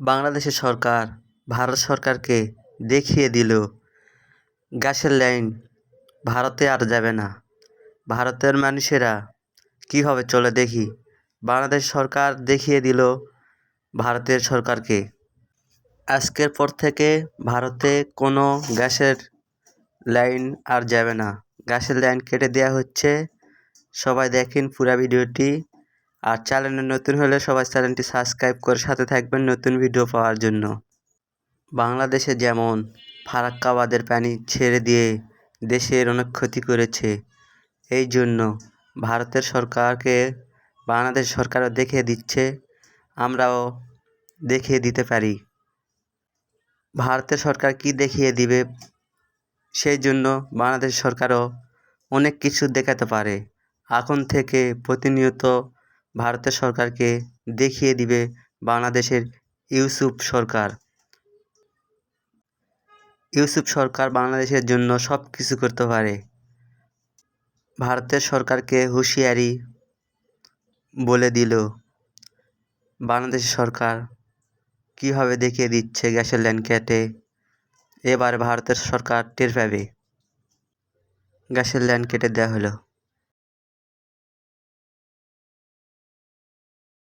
বাংলাদেশের সরকার ভারত সরকারকে দেখিয়ে দিল, গ্যাসের লাইন ভারতে আর যাবে না। ভারতের মানুষেরা কীভাবে চলে দেখি? বাংলাদেশ সরকার দেখিয়ে দিল ভারতের সরকারকে। আজকের পর থেকে ভারতে কোনো গ্যাসের লাইন আর যাবে না। গ্যাসের লাইন কেটে দেওয়া হচ্ছে। সবাই দেখেন পুরা ভিডিওটি। আর চ্যানেলে নতুন হলে সবাই চ্যানেলটি সাবস্ক্রাইব করে সাথে থাকবেন নতুন ভিডিও পাওয়ার জন্য। বাংলাদেশে যেমন ফারাক্কাবাদের পানি ছেড়ে দিয়ে দেশের অনেক ক্ষতি করেছে, এই জন্য ভারতের সরকারকে বাংলাদেশ সরকারও দেখিয়ে দিচ্ছে, আমরাও দেখিয়ে দিতে পারি। ভারতের সরকার কি দেখিয়ে দিবে, সেই জন্য বাংলাদেশ সরকারও অনেক কিছু দেখাতে পারে। এখন থেকে প্রতিনিয়ত ভারতের সরকারকে দেখিয়ে দিবে বাংলাদেশের ইউসুফ সরকার। ইউসুফ সরকার বাংলাদেশের জন্য সব কিছু করতে পারে। ভারতের সরকারকে হুঁশিয়ারি বলে দিল বাংলাদেশ সরকার কীভাবে দেখিয়ে দিচ্ছে গ্যাসের লাইন কেটে এবার ভারতের সরকার টের পাবে। গ্যাসের লাইন কেটে দেওয়া হলো।